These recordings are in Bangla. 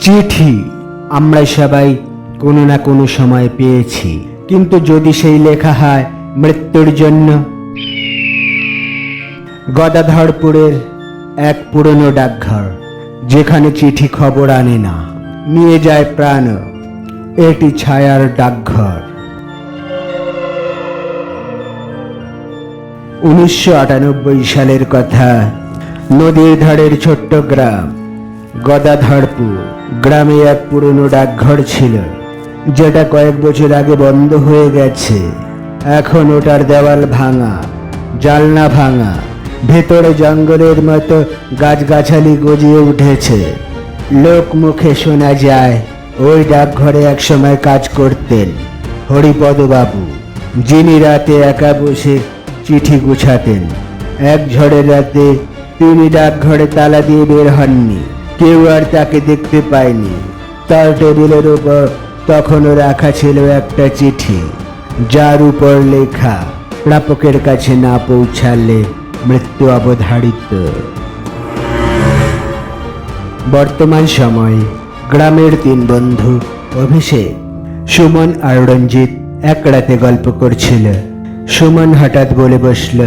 চিঠি আমরা সবাই কোনো না কোনো সময় পেয়েছি। কিন্তু যদি সেই লেখা হয় মৃত্যুর জন্য, গদাধরপুরের এক পুরনো ডাকঘর, যেখানে চিঠি খবর আনে না, নিয়ে যায় প্রাণ। এটি ছায়ার ডাকঘর। উনিশশো আটানব্বই সালের কথা, নদীর ধারের ছোট্ট গ্রাম। গদাধরপুর গ্রামে এক পুরনো ডাকঘর ছিল। যেটা কয়েক বছর আগে বন্ধ হয়ে গেছে। এখন ওটার দেওয়াল ভাঙা জালনা ভাঙা, ভেতরে জঙ্গলের মতো গাছগাছালি গজিয়ে উঠেছে। লোক মুখে শোনা যায়, ওই ডাকঘরে একসময় কাজ করতেন হরিপদবাবু, যিনি রাতে একা বসে চিঠি গুছাতেন। এক ঝড়ের রাতে তিনি ডাকঘরে তালা দিয়ে বের হননি। কেউ আর তাকে দেখতে পায়নি। তার টেবিলের উপর তখনও রাখা ছিল একটা চিঠি, যার উপর লেখা প্রাপকের কাছে না পৌঁছালে মৃত্যু অবধারিত। বর্তমান সময়ে গ্রামের তিন বন্ধু অভিষেক, সুমন আর রঞ্জিত এক রাতে গল্প করছিল। সুমন হঠাৎ বলে বসল,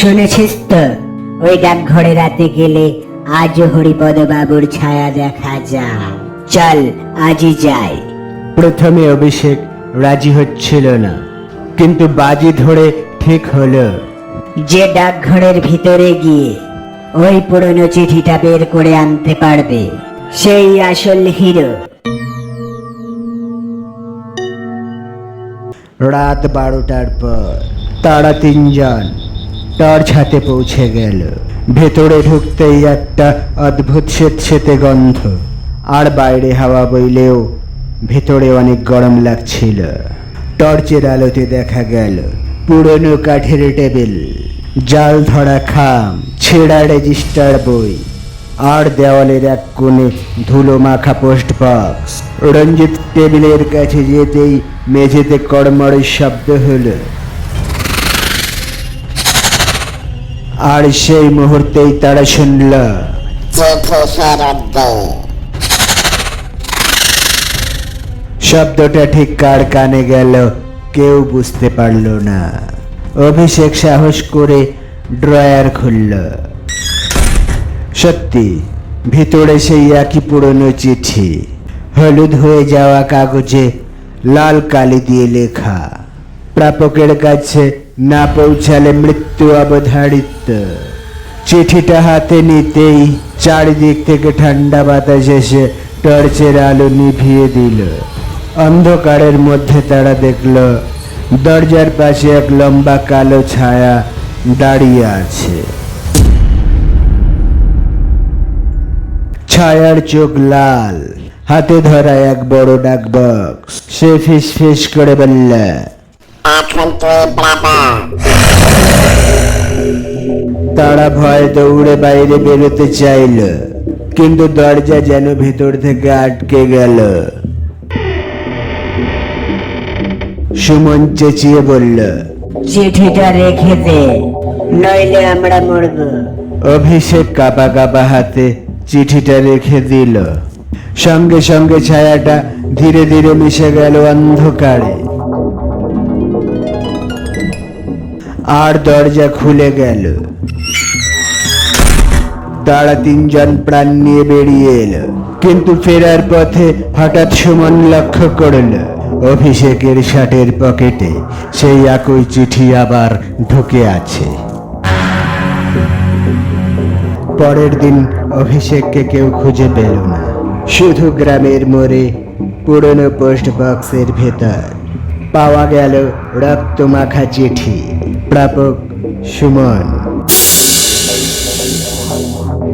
শুনেছিস তো, ওই ডাকঘরে রাতে গেলে আজও হরিপদ বাবুর ছায়া দেখা যায় চল আজই যাই। প্রথমে অভিষেক রাজি হচ্ছিল না কিন্তু বাজি ধরে ঠিক হলো। যে ডাকঘরের ভিতরে গিয়ে ওই পুরনো চিঠিটা বের করে আনতে পারবে সেই আসল হিরো। রাত বারোটার পর তারা তিনজন টর্চ হাতে পৌঁছে গেল। ভেতরে ঢুকতেই একটা অদ্ভুত স্বেতসেতে গন্ধ। আর বাইরে হাওয়া বইলেও ভেতরে অনেক গরম লাগছিল। টর্চের আলোতে দেখা গেল পুরনো কাঠের টেবিল, জাল ধরা খাম, ছেঁড়া রেজিস্টার বই, আর দেওয়ালের এক কোণে ধুলো মাখা পোস্ট বক্স। রঞ্জিত টেবিলের কাছে যেতেই মেঝেতে কড়মড়ের শব্দ হলো আর সেই মুহূর্তেই তারা শুনল শব্দটা ঠিক কার কানে গেল কেউ বুঝতে পারল না। অভিষেক সাহস করে ড্রয়ার খুলল। সত্যি ভিতরে সেই একই পুরনো চিঠি হলুদ হয়ে যাওয়া কাগজে লাল কালি দিয়ে লেখা। প্রাপকের কাছে না পৌঁছালে মৃত্যু অবধারিত চিঠিটা হাতে নিতেই চারিদিক থেকে ঠান্ডা বাতাস এসে টর্চের আলো নিভিয়ে দিল অন্ধকারের মধ্যে তারা দেখল দরজার পাশে এক লম্বা কালো ছায়া দাঁড়িয়ে আছে ছায়ার চোখ লাল হাতে ধরা এক বড় ডাক বক্স সে ফিস ফিস করে বলল এখন তুই বাবা তারা ভয় দৌড়ে বাইরে বেরোতে চাইল কিন্তু দরজা যেন ভেতর থেকে আটকে গেল। সুমন চেঁচিয়ে বলল চিঠিটা রেখে দে নইলে আমরা মরব। অভিষেক কাপা কাপা হাতে চিঠিটা রেখে দিল। সঙ্গে সঙ্গে ছায়াটা ধীরে ধীরে মিশে গেল অন্ধকারে। আর দরজা খুলে গেল। তারা তিনজন প্রাণ নিয়ে বেরিয়ে এলো। কিন্তু ফেরার পথে হঠাৎ সুমন লক্ষ্য করল, অভিষেকের শার্টের পকেটে সেই একই চিঠি আবার ঢুকে আছে। পরের দিন অভিষেককে কেউ খুঁজে পেল না। শুধু গ্রামের মোড়ে, পুরনো পোস্ট বক্সের ভেতর। পাওয়া গেল রক্ত মাখা চিঠি। প্রাপক সুমন।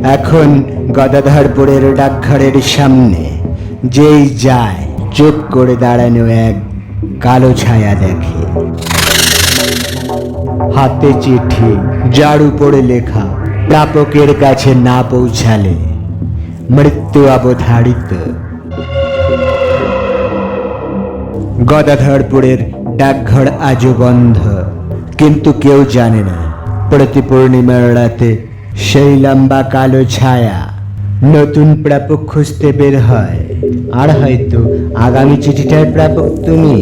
এখন গদাধরপুরের ডাকঘরের সামনে যেই যায়, চুপ করে দাঁড়ানো এক কালো ছায়া দেখে। হাতে চিঠি, যার উপরে লেখা প্রাপকের কাছে না পৌঁছালে মৃত্যু অবধারিত। গদাধরপুরের ডাকঘর আজও বন্ধ। কিন্তু কেউ জানে না। প্রতি পূর্ণিমার রাতে সেই লম্বা কালো ছায়া নতুন প্রাপক খুঁজতে বের হয়। আর হয়তো আগামী চিঠিটার প্রাপক তুমি।